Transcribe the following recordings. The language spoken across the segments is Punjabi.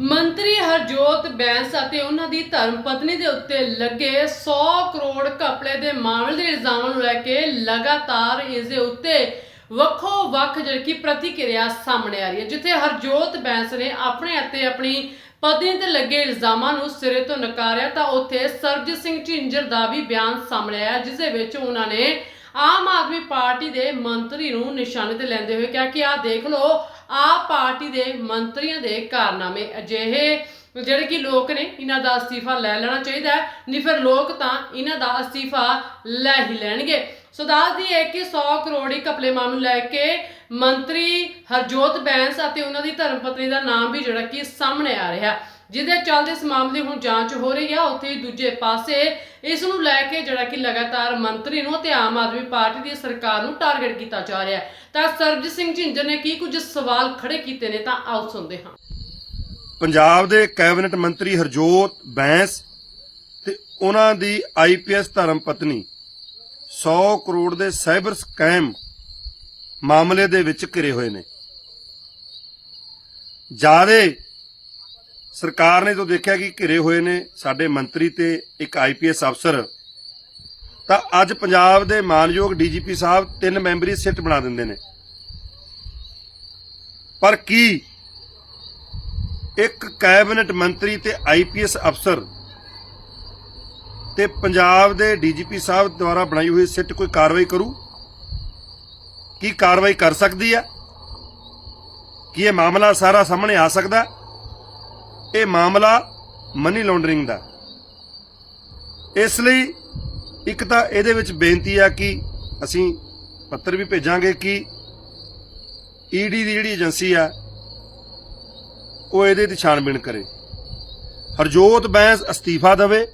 ਮੰਤਰੀ ਹਰਜੋਤ ਬੈਂਸ ਅਤੇ ਉਹਨਾਂ ਦੀ ਧਰਮ ਪਤਨੀ ਦੇ ਉੱਤੇ ਲੱਗੇ 100 ਕਰੋੜ ਘਪਲੇ ਦੇ ਮਾਮਲੇ ਦੇ ਇਲਜ਼ਾਮਾਂ ਨੂੰ ਲੈ ਕੇ ਲਗਾਤਾਰ ਇਸ ਦੇ ਉੱਤੇ ਵੱਖੋ ਵੱਖ ਜਿਹੜੀ ਕਿ ਪ੍ਰਤੀਕਿਰਿਆ ਸਾਹਮਣੇ ਆ ਰਹੀ ਹੈ, ਜਿੱਥੇ ਹਰਜੋਤ ਬੈਂਸ ਨੇ ਆਪਣੇ ਅਤੇ ਆਪਣੀ ਪਤਨੀ ਤੇ ਲੱਗੇ ਇਲਜ਼ਾਮਾਂ ਨੂੰ ਸਿਰੇ ਤੋਂ ਨਕਾਰਿਆ ਤਾਂ ਉੱਥੇ ਸਰਬਜੀਤ ਸਿੰਘ ਝਿੰਜਰ ਦਾ ਵੀ ਬਿਆਨ ਸਾਹਮਣੇ ਆਇਆ ਜਿਸ ਦੇ ਵਿੱਚ ਉਹਨਾਂ ਨੇ ਆਮ ਆਦਮੀ ਪਾਰਟੀ ਦੇ ਮੰਤਰੀ ਨੂੰ ਨਿਸ਼ਾਨੇ ਤੇ ਲੈਂਦੇ ਹੋਏ ਕਿਹਾ ਕਿ ਆਹ ਦੇਖ ਲਓ ਆਪ ਪਾਰਟੀ ਦੇ ਮੰਤਰੀਆਂ ਦੇ ਕਾਰਨਾਮੇ ਅਜਿਹੇ ਜਿਹੜੇ ਕਿ ਲੋਕ ਨੇ, ਇਹਨਾਂ ਦਾ ਅਸਤੀਫਾ ਲੈ ਲੈਣਾ ਚਾਹੀਦਾ ਹੈ। ਨਹੀਂ ਫਿਰ ਲੋਕ ਤਾਂ ਇਹਨਾਂ ਦਾ ਅਸਤੀਫਾ ਲੈ ਹੀ ਲੈਣਗੇ। ਸੋ ਦੱਸਦੀ ਹੈ ਕਿ 100 ਕਰੋੜੀ ਘਪਲੇ ਮਾਮਲੇ ਨੂੰ ਲੈ ਕੇ ਮੰਤਰੀ ਹਰਜੋਤ ਬੈਂਸ ਅਤੇ ਉਹਨਾਂ ਦੀ ਧਰਮ ਪਤਨੀ ਦਾ ਨਾਮ ਵੀ ਜਿਹੜਾ ਕਿ ਸਾਹਮਣੇ ਆ ਰਿਹਾ। ਜਿਹਦੇ ਚੱਲਦੇ ਇਸ ਮਾਮਲੇ ਹੁਣ ਜਾਂਚ ਹੋ ਰਹੀ ਆ, ਉੱਥੇ ਦੂਜੇ ਪਾਸੇ ਇਸ ਨੂੰ ਲੈ ਕੇ ਜਿਹੜਾ ਕਿ ਲਗਾਤਾਰ ਮੰਤਰੀ ਨੂੰ ਤੇ ਆਮ ਆਦਮੀ ਪਾਰਟੀ ਦੀ ਸਰਕਾਰ ਨੂੰ ਟਾਰਗੇਟ ਕੀਤਾ ਜਾ ਰਿਹਾ ਹੈ। ਤਾਂ ਸਰਬਜੀਤ ਸਿੰਘ ਝਿੰਜਰ ਨੇ ਕੀ ਕੁਝ ਸਵਾਲ ਖੜੇ ਕੀਤੇ ਨੇ ਤਾਂ ਆਓ ਸੁਣਦੇ ਹਾਂ। ਪੰਜਾਬ ਦੇ ਕੈਬਨਿਟ ਮੰਤਰੀ ਹਰਜੋਤ ਬੈਂਸ ਤੇ ਉਹਨਾਂ ਦੀ ਆਈਪੀਐਸ ਧਰਮ ਪਤਨੀ 100 ਕਰੋੜ ਦੇ ਸਾਈਬਰ ਸਕੈਮ ਮਾਮਲੇ ਦੇ ਵਿੱਚ ਘਿਰੇ ਹੋਏ ਨੇ। ਜਿਆਦੇ ਸਰਕਾਰ ਨੇ ਜੋ ਦੇਖਿਆ ਕਿ ਘਿਰੇ ਹੋਏ ਨੇ ਸਾਡੇ ਮੰਤਰੀ ਤੇ ਇੱਕ ਆਈਪੀਐਸ ਅਫਸਰ, ਤਾਂ ਅੱਜ ਪੰਜਾਬ ਦੇ ਮਾਨਯੋਗ ਡੀਜੀਪੀ ਸਾਹਿਬ ਤਿੰਨ ਮੈਂਬਰੀ ਸਿੱਟ ਬਣਾ ਦਿੰਦੇ ਨੇ। ਪਰ ਕੀ ਇੱਕ ਕੈਬਨਿਟ ਮੰਤਰੀ ਤੇ ਆਈਪੀਐਸ ਅਫਸਰ ਤੇ ਪੰਜਾਬ ਦੇ ਡੀਜੀਪੀ ਸਾਹਿਬ ਦੁਆਰਾ ਬਣਾਈ ਹੋਈ ਸਿੱਟ ਕੋਈ ਕਾਰਵਾਈ ਕਰੂ? ਕੀ ਕਾਰਵਾਈ ਕਰ ਸਕਦੀ ਹੈ ਕੀ ਇਹ ਮਾਮਲਾ ਸਾਰਾ ਸਾਹਮਣੇ ਆ ਸਕਦਾ? ਹੈ? ਇਹ ਮਾਮਲਾ ਮਨੀ ਲਾਂਡਰਿੰਗ ਦਾ। ਇਸ ਲਈ ਇੱਕ ਤਾਂ ਇਹਦੇ ਵਿੱਚ ਬੇਨਤੀ ਆ ਕਿ ਅਸੀਂ ਪੱਤਰ ਵੀ ਭੇਜਾਂਗੇ ਕਿ ਈਡੀ ਦੀ ਜਿਹੜੀ ਏਜੰਸੀ ਆ, ਉਹ ਇਹਦੇ ਤੇ ਛਾਣਬੀਣ ਕਰੇ। ਹਰਜੋਤ ਬੈਂਸ ਅਸਤੀਫਾ ਦੇਵੇ।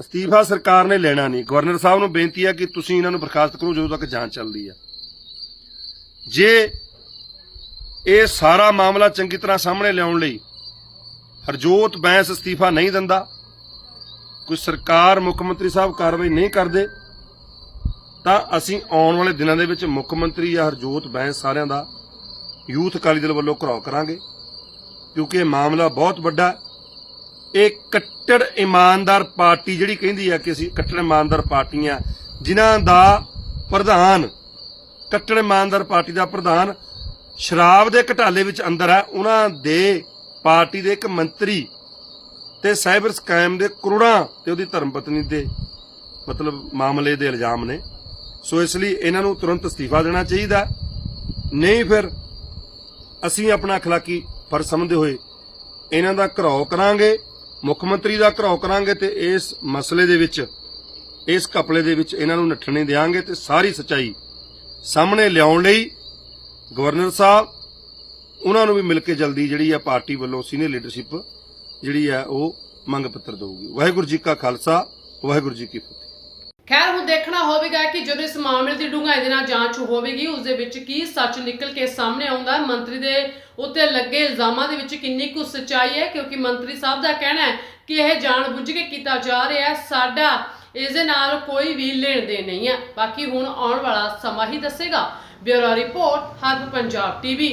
ਅਸਤੀਫਾ ਸਰਕਾਰ ਨੇ ਲੈਣਾ ਨਹੀਂ। ਗਵਰਨਰ ਸਾਹਿਬ ਨੂੰ ਬੇਨਤੀ ਹੈ ਕਿ ਤੁਸੀਂ ਇਹਨਾਂ ਨੂੰ ਬਰਖਾਸਤ ਕਰੋ ਜਦੋਂ ਤੱਕ ਜਾਂਚ ਚੱਲਦੀ ਹੈ ਜੇ ਇਹ ਸਾਰਾ ਮਾਮਲਾ ਚੰਗੀ ਤਰ੍ਹਾਂ ਸਾਹਮਣੇ ਲਿਆਉਣ ਲਈ ਹਰਜੋਤ ਬੈਂਸ ਅਸਤੀਫਾ ਨਹੀਂ ਦਿੰਦਾ। ਕੋਈ ਸਰਕਾਰ ਮੁੱਖ ਮੰਤਰੀ ਸਾਹਿਬ ਕਾਰਵਾਈ ਨਹੀਂ ਕਰਦੇ, ਤਾਂ ਅਸੀਂ ਆਉਣ ਵਾਲੇ ਦਿਨਾਂ ਦੇ ਵਿੱਚ ਮੁੱਖ ਮੰਤਰੀ ਜਾਂ ਹਰਜੋਤ ਬੈਂਸ ਸਾਰਿਆਂ ਦਾ ਯੂਥ ਅਕਾਲੀ ਦਲ ਵੱਲੋਂ ਘਰਾਓ ਕਰਾਂਗੇ, ਕਿਉਂਕਿ ਇਹ ਮਾਮਲਾ ਬਹੁਤ ਵੱਡਾ ਇਹ ਕੱਟੜ ਇਮਾਨਦਾਰ ਪਾਰਟੀ ਜਿਹੜੀ ਕਹਿੰਦੀ ਆ ਕਿ ਅਸੀਂ ਕੱਟੜ ਇਮਾਨਦਾਰ ਪਾਰਟੀਆਂ, ਜਿਨ੍ਹਾਂ ਦਾ ਪ੍ਰਧਾਨ ਕੱਟੜ ਇਮਾਨਦਾਰ ਪਾਰਟੀ ਦਾ ਪ੍ਰਧਾਨ ਸ਼ਰਾਬ ਦੇ ਘਟਾਲੇ ਵਿੱਚ ਅੰਦਰ ਹੈ ਉਹਨਾਂ ਦੇ ਪਾਰਟੀ ਦੇ ਇੱਕ ਮੰਤਰੀ ਤੇ ਸਾਈਬਰ ਸਕੈਮ ਦੇ ਕਰੋੜਾਂ ਤੇ ਉਹਦੀ ਧਰਮ ਪਤਨੀ ਦੇ ਮਤਲਬ ਮਾਮਲੇ ਦੇ ਇਲਜ਼ਾਮ ਨੇ। ਸੋ ਇਸ ਲਈ ਇਹਨਾਂ ਨੂੰ ਤੁਰੰਤ ਅਸਤੀਫਾ ਦੇਣਾ ਚਾਹੀਦਾ। ਨਹੀਂ ਫਿਰ ਅਸੀਂ ਆਪਣਾ ਅਖਲਾਕੀ ਫਰਜ਼ ਸਮਝਦੇ ਹੋਏ ਇਹਨਾਂ ਦਾ ਘਰਾਓ ਕਰਾਂਗੇ, ਮੁੱਖ ਮੰਤਰੀ ਦਾ ਘਰਾਓ ਕਰਾਂਗੇ ਤੇ ਇਸ ਮਸਲੇ ਦੇ ਵਿੱਚ, ਇਸ ਕਪਲੇ ਦੇ ਵਿੱਚ ਇਹਨਾਂ ਨੂੰ ਨੱਠਣ ਨਹੀਂ ਦੇਵਾਂਗੇ ਤੇ ਸਾਰੀ ਸਚਾਈ ਸਾਹਮਣੇ ਲਿਆਉਣ ਲਈ ਗਵਰਨਰ ਸਾਹਿਬ, ਉਹਨਾਂ ਨੂੰ ਵੀ ਮਿਲ ਕੇ ਜਲਦੀ ਜਿਹੜੀ ਆ ਪਾਰਟੀ ਵੱਲੋਂ ਸੀਨੀਅਰ ਲੀਡਰਸ਼ਿਪ ਜਿਹੜੀ ਆ ਉਹ ਮੰਗ ਪੱਤਰ ਦੇਊਗੀ। ਵਾਹਿਗੁਰੂ ਜੀ ਕਾ ਖਾਲਸਾ, ਵਾਹਿਗੁਰੂ ਜੀ ਕੀ ਫਤਿਹ। ਖੈਰ, ਹੁਣ ਦੇਖਣਾ ਹੋਵੇਗਾ ਕਿ ਜਦੋਂ ਇਸ ਮਾਮਲੇ ਦੀ ਡੂੰਘਾਈ ਦੇ ਨਾਲ ਜਾਂਚ ਹੋਵੇਗੀ, ਉਸ ਦੇ ਵਿੱਚ ਕੀ ਸੱਚ ਨਿਕਲ ਕੇ ਸਾਹਮਣੇ ਆਉਂਦਾ। ਹੈ ਮੰਤਰੀ ਦੇ ਉੱਤੇ ਲੱਗੇ ਇਲਜ਼ਾਮਾਂ ਦੇ ਵਿੱਚ ਕਿੰਨੀ ਕੁ ਸੱਚਾਈ ਹੈ, ਕਿਉਂਕਿ ਮੰਤਰੀ ਸਾਹਿਬ ਦਾ ਕਹਿਣਾ ਹੈ ਕਿ ਇਹ ਜਾਣਬੁੱਝ ਕੇ ਕੀਤਾ ਜਾ ਰਿਹਾ ਹੈ। ਸਾਡਾ, ਇਸ ਦੇ ਨਾਲ ਕੋਈ ਵੀ ਲੈਣ ਦੇਣ ਨਹੀਂ ਹੈ। ਬਾਕੀ ਹੁਣ ਆਉਣ ਵਾਲਾ ਸਮਾਂ ਹੀ ਦੱਸੇਗਾ। ਬਿਊਰੋ ਰਿਪੋਰਟ ਹਰਬ ਪੰਜਾਬ ਟੀਵੀ।